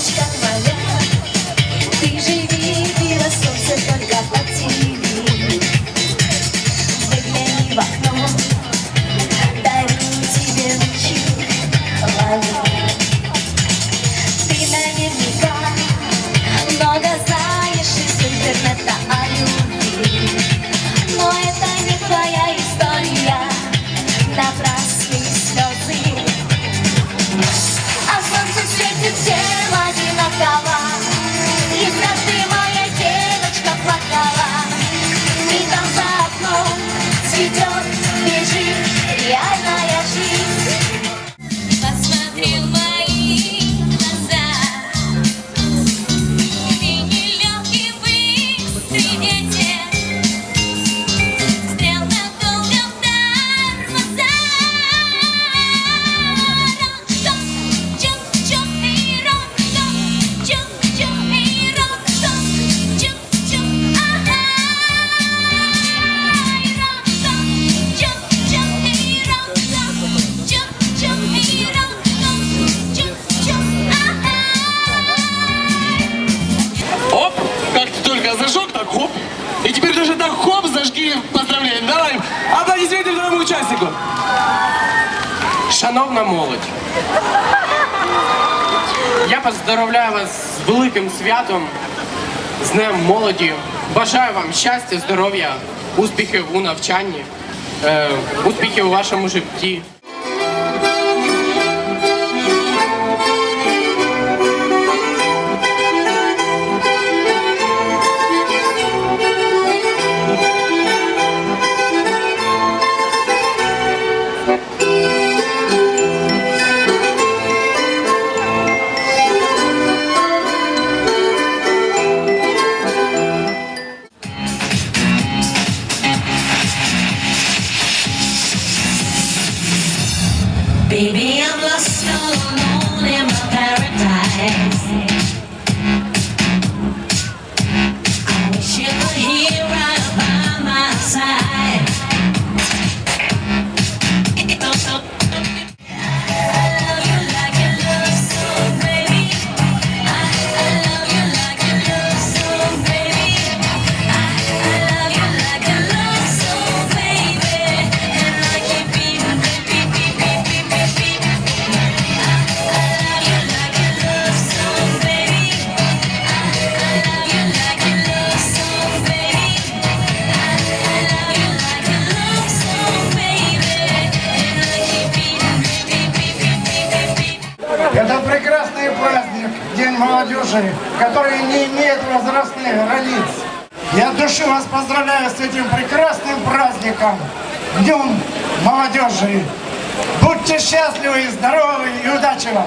She got my lips. 年轻。Зажги, поздравляем. Давай, аплодисменты второму участнику. Шановна молодь, я поздравляю вас з великим святом, з Днем молоді. Бажаю вам щастя, здоров'я, успіхів у навчанні, е, успіхів у вашому житті. Baby, I'm lost alone молодежи, который не имеет возрастных границ. Я от души вас поздравляю с этим прекрасным праздником, Днем молодежи. Будьте счастливы и здоровы, и удачи вам!